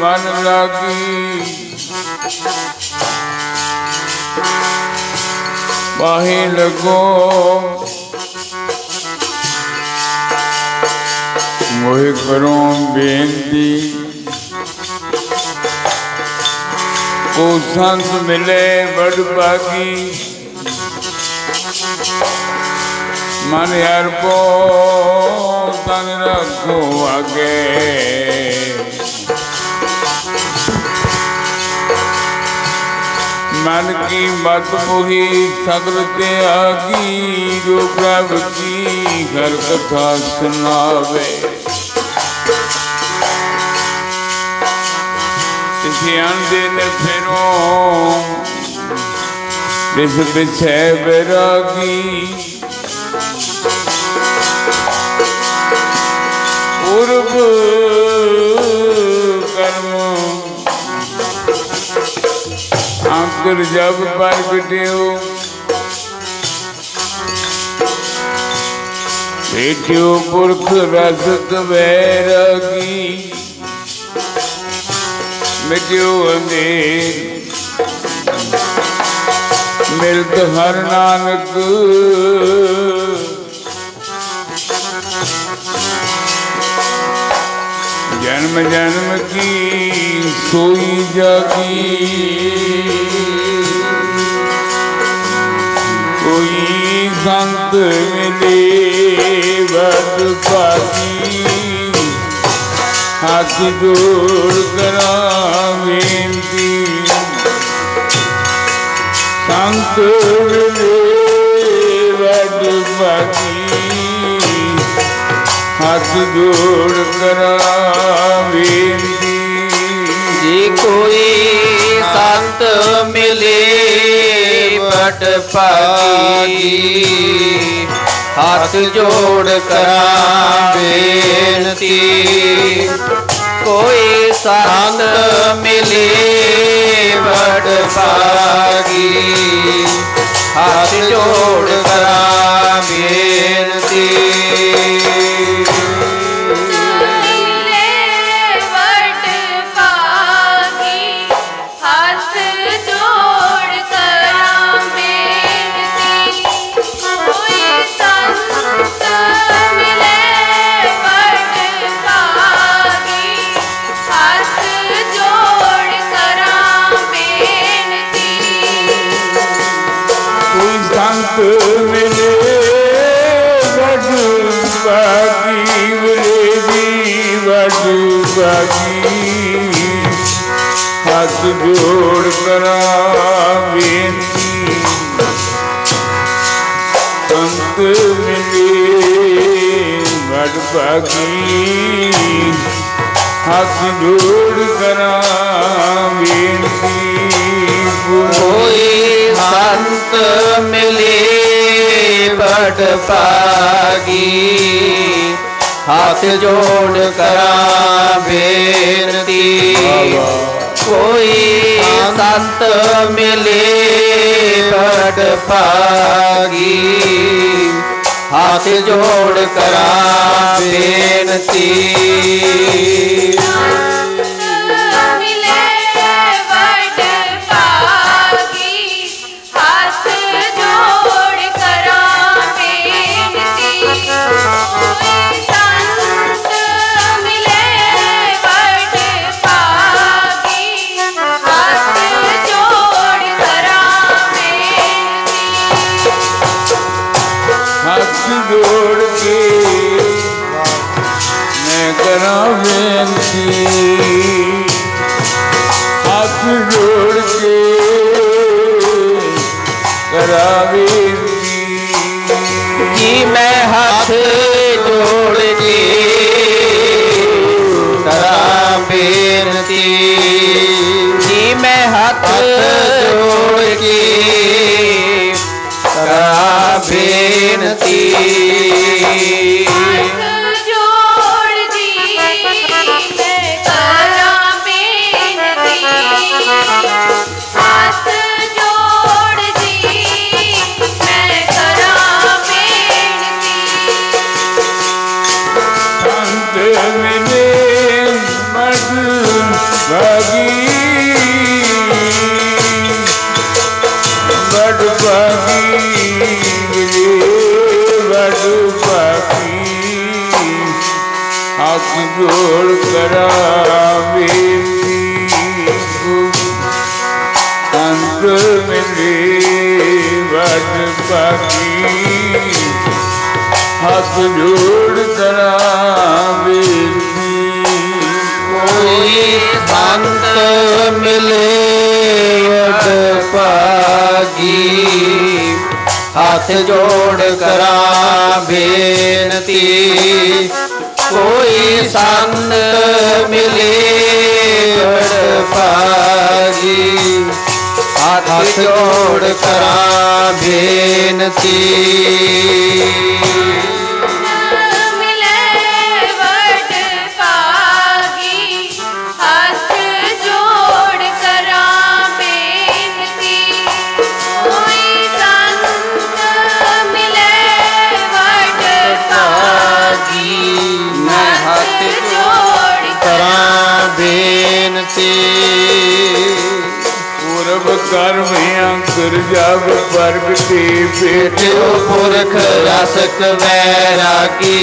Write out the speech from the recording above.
ਮਨ ਲਾਗੀ ਬਾਹੇ ਲਗੋ ਮੋਹਿ ਕਰੋ ਬੇਨਤੀ ਕੋ ਸੰਤ ਮਿਲੇ ਬੜ ਬਾਗੀ ਮਨ ਅਰਪੋ ਤਨ ਰੱਖੋ ਆਗੇ ਮਨ ਕੀ ਮਤ ਮੋਹੀ ਸਗਲ ਤੇ ਆਗੀ, ਜੋ ਪ੍ਰਭ ਕੀ ਹਰ ਕਥਾ ਸੁਨਾਵੇ ਤਿਸੇ ਅੰਦੇ ਨੇ ਫਿਰੋ ਬਿਸ ਬਿਛੇ ਬਰਾਗੀ ਪੂਰਬ ਅੰਕੁਰ ਜਬ ਪ੍ਰਗਟਿਓ ਦੇਖਿਓ ਪੁਰਖ ਰਸਤ ਵੈਰਾਗੀ ਮਿਟਿਓ ਅੰਧੇਰ। ਮਿਲਤ ਹਰ ਨਾਨਕ। ਜਨਮ ਜਨਮ ਕੀ ਸੋਈ ਜਾਗੀ। ਸੰਤ ਮਿਲੇ ਵਡ ਭਾਗੀ। ਹੱਥ ਜੋੜ ਕਰਾਂ ਬੇਨਤੀ ਸੰਤ ਮਿਲੇ ਵਡ ਭਾਗੀ। ਹੱਥ ਜੋੜ ਕਰਾਂ ਬੇਨਤੀ ਜੇ ਕੋਈ ਸੰਤ ਮਿਲੇ ਬਟ ਭਾਗੀ ਹੱਥ ਜੋੜ ਕਰਾਂ ਬੇਨਤੀ। ਕੋਈ ਸੰਤ ਮਿਲੇ ਬਟ ਭਾਗੀ ਹੱਥ ਜੋੜ ਹੱਥ ਜੋੜ ਕਰਾਂ ਬੇਨਤੀ ਸੰਤ ਮਿਲੇ ਵਡ ਬਾਗੀ ਹੱਥ ਜੋੜ ਕਰਾਂ ਬੇਨਤੀ ਕੋਈ ਸੰਤ ਮਿਲੇ ਬੜ ਭਾਗੀ ਹੱਥ ਜੋੜ ਕਰਾਂ ਬੇਨਤੀ। ਕੋਈ ਸੰਤ ਮਿਲੇ ਬੜ ਭਾਗੀ। ਹੱਥ ਜੋੜ ਕਰਾਂ ਬੇਨਤੀ। ਹੱਥ ਜੋੜ ਕੇ ਮੈਂ ਕਰਾਂ ਬੇਨਤੀ। ਹੱਥ ਜੋੜ ਕੇ ਕਰਾਂ ਬੇਨਤੀ। ਜੀ ਮੈਂ ਹੱਥ ਜੋੜ ਕੇ ਕਰਾਂ ਬੇਨਤੀ। ਜੀ ਮੈਂ ਹੱਥ ਹੱਥ ਜੋੜ ਕਰਾਂ ਬੇਨਤੀ ਅੰਤ ਮਿਲੇ ਵਡ ਪਾਕੀ ਹੱਥ ਜੋੜ ਕਰਾਂ ਕੋਈ ਸੰਤ ਮਿਲੇ ਵਡ ਭਾਗੀ ਹੱਥ ਜੋੜ ਕਰਾਂ ਬੇਨਤੀ। ਕੋਈ ਸੰਤ ਮਿਲੇ ਵਡ ਭਾਗੀ। ਹੱਥ ਜੋੜ ਕਰਾਂ ਬੇਨਤੀ। ਕਰ ਭਿਆ ਕਰ ਵਰਗ ਪ੍ਰਗਟੀ ਭੇਟਿਓ ਪੁਰਖ ਰਸਕ ਵੈਰਾਗੀ।